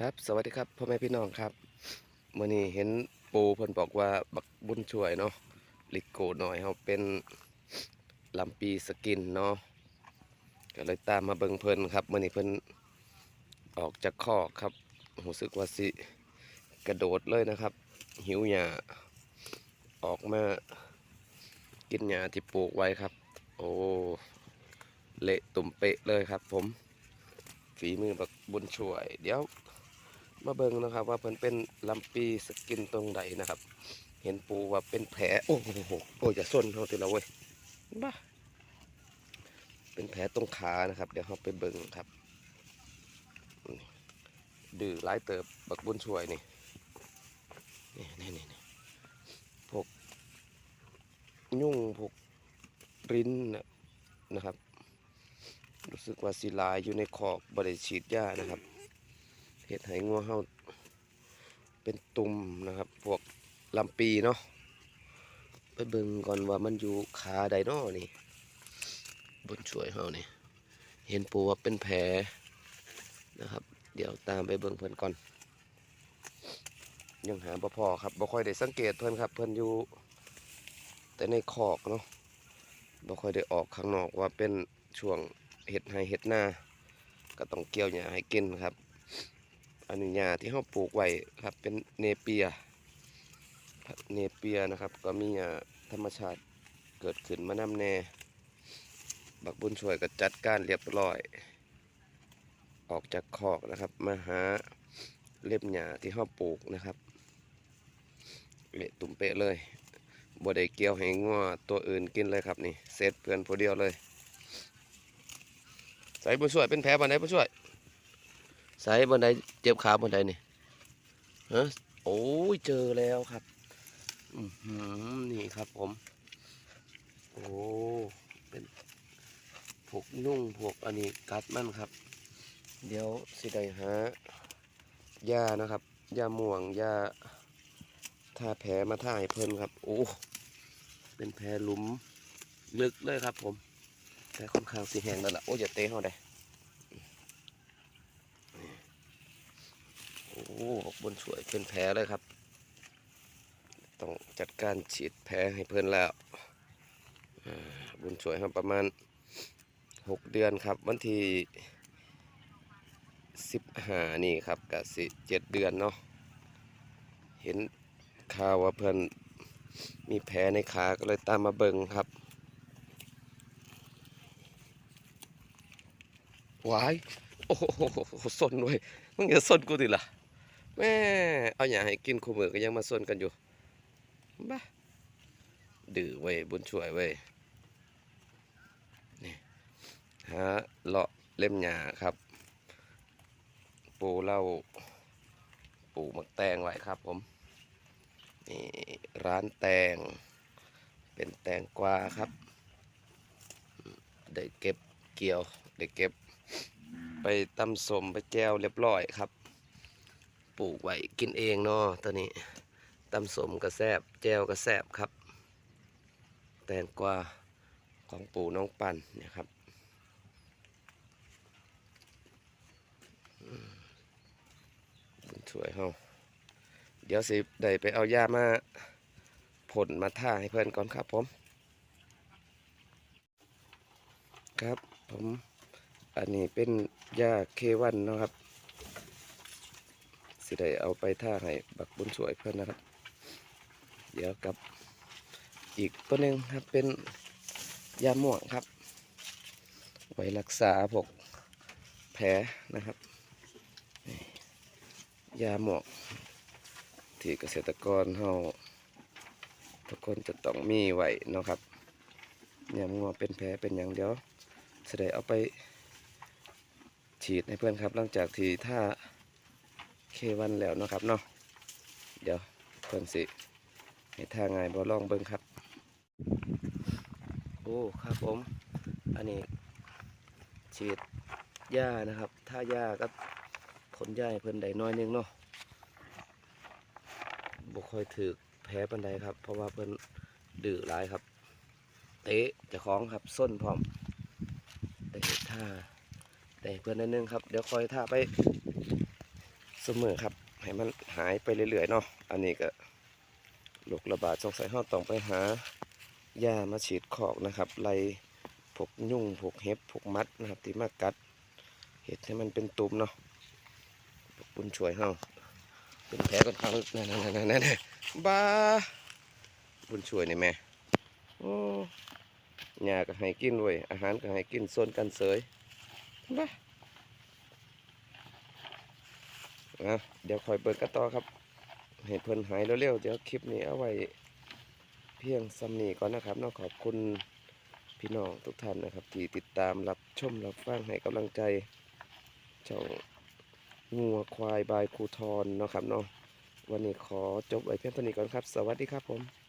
ครับสวัสดีครับพ่อแม่พี่น้องครับเมื่อนี้เห็นปูเพิ่นบอกว่าบักบุญช่วยเนาะลิโกหน่อยเขาเป็นลำปีสกินเนาะก็เลยตามมาเบิ่งเพิ่นครับเมื่อนี้เพิ่นออกจากคอกครับรู้สึกว่าสิกระโดดเลยนะครับ หิวหญ้าออกมากินหญ้าที่ปลูกไว้ครับ โอ้เละตุ่มเปะเลยครับ ผมฝีมือบักบุญช่วย เดี๋ยว มาเบิ่งนะครับ ว่าเพิ่นเป็นลำปีสกินตรงใดนะครับ เห็นปูว่าเป็นแผลโอ้โหโอ้อย่าส้นเขาทีละเว้ยบ้าเป็นแผลตรงขานะครับ เดี๋ยวเขาไปเบิ่งครับนี่ดื้อหลายเติบบักบุญช่วยนี่นี่นี่นี่นี่พวกยุ่งพวกริ้นนะนะครับ รู้สึกว่าศิลายอยู่ในขอบบริฉีดยานะครับเห็ดไหงัวเฮาเป็นตุ่มนะครับ พวกลำปีเนาะไปเบิ่งก่อนว่ามันอยู่ขาใดนาะนี่ บนช่วยเฮานี่ เห็นปูว่าเป็นแผลนะครับ เดี๋ยวตามไปเบิ่งเพิ่อนก่อน ยังหาบ่พอครับบ่ค่อยได้สังเกตเพิ่อนครับ เพิ่อนอยู่ แต่ในคอกเนาะบ่ค่อยได้ออกข้างนอกว่าเป็นช่วงเห็ดไหเห็ดหน้าก็ต้องเกี่ยวหญ้าให้กินครับ อันนี้หญ้าที่เขาปลูกไว้ครับเป็นเนเปีย เนเปียนะครับ ก็มีธรรมชาติเกิดขึ้นมานำแน่บักบุญช่วยก็จัดการเรียบร้อย ออกจากคอกนะครับ มาหาเล็บหญ้าที่เขาปลูกนะครับเละตุ่มเปะเลยบ่ได้เกี่ยวให้งัวตัวอื่นกินเลยครับนี่เซตเพื่อนผู้เดียวเลย ใส่บุญช่วยเป็นแผลบันไดบุญช่วย ใส่บนไดเจ็บขาบนไดนี่ฮะโอ้ยเจอแล้วครับอือนี่ครับผม โอ้เป็นพวกนุ่งพวกอันนี้กัดมั่นครับ เดี๋ยวสิได้หายานะครับยาม่วงยาทาแผลมาท่าให้เพิ่นครับ โอ้เป็นแผลหลุมลึกเลยครับผมแต่ค่อนข้างสีแหงแล้วล่ะโอ้ยอย่าเตะเขาได้โอ้บนสวยเป็นแผลเลยครับ ต้องจัดการฉีดแผลให้เพื่อนแล้วบนสวยครับประมาณหกเดือนครับ วันที่สิบห้านี่ครับกับสิเจ็ดเดือนเนาะเห็นข่าวว่าเพื่อนมีแผลในขาก็เลยตามมาเบิ่งครับวาย โอ้โหสนด้วยมึงอย่าสนกูดิล่ะ แม่เอาอย่าให้กินคู่มือก็ยังมาสนกันอยู่บ้าดื้อเว้ยบุญช่วยเว้ยนี่หาเลาะเล่มหญ้าครับ ปูเล่าปลูกมักแตงไว้ครับผมนี่ร้านแตง เป็นแตงกวาครับ ได้เก็บเกี่ยว ได้เก็บ ไปตำสมไปแจวเรียบร้อยครับ ปลูกไว้กินเองเนาะตอนนี้ตำสมกระแซบแจวกระแซบครับ แตงกวาของปู่น้องปันเนี่ยครับอืมบุญช่วยเฮาเดี๋ยวสิได้ไปเอายามาผลมาท่าให้เพื่อนก่อนครับผม ครับผม อันนี้เป็นยาเควันนะครับ สิได้เอาไปท่าให้บักบุญสวยเพื่อนนะครับ เดี๋ยวกับอีกตัวหนึ่งครับเป็นยาหม่วงครับ ไว้รักษาพวกแผลนะครับ ยาหม่วงที่เกษตรกรเฮาทุกคนจะต้องมีไว้เนาะครับยาหม่วงเป็นแผลเป็นอย่างเดียวจะได้เอาไปฉีดให้เพื่อนครับ หลังจากที่ถ้า วันแล้วนะครับเนาะเดี๋ยวเพื่นสิให้ท่าง่ายบอลองเบิ้งครับ โอ้ครับผม อันนี้ฉีดหญ้านะครับ ถ้าหญ้าก็ผลหญ้าเพื่นได้น้อยนึงเนาะบุค่อยถือแพ้ปันใดครับ เพราะว่าเพื่นดื้อหลายครับเตะจะคล้องครับส้นพร้อมได้เห็ดท่าได้เพื่อนนิดนึงครับ เดี๋ยวคอยท่าไป เสมอครับให้มันหายไปเรื่อยๆเนาะอันนี้ก็โรคระบาดสงสัยเฮาต้องไปหายามาฉีดคอกนะครับไล่พวกยุ่งพวกเห็บพวกมัดนะครับที่มากัดเห็ดให้มันเป็นตุ่มเนาะพวกบุญช่วยเฮาเป็นแผลกันครั้งนั่นนั่นนั่นนั่นบ้าบุญช่วยนี่แม่โอ้ยาก็ให้กินเว้ยอาหารก็ให้กินส่วนกันเสยบ้า นะเดี๋ยวคอยเบิดกระต่อครับให้เพิ่นหายเร็วๆเดี๋ยวคลิปนี้เอาไว้เพียงซ้ำนี้ก่อนนะครับเนอกขอบคุณพี่น้องทุกท่านนะครับ ที่ติดตามรับชมรับฟังให้กำลังใจช่องงัวควายบายครูทอนนะครับเนาะวันนี้ขอจบไว้เพียงเท่านี้ก่อนครับ สวัสดีครับผม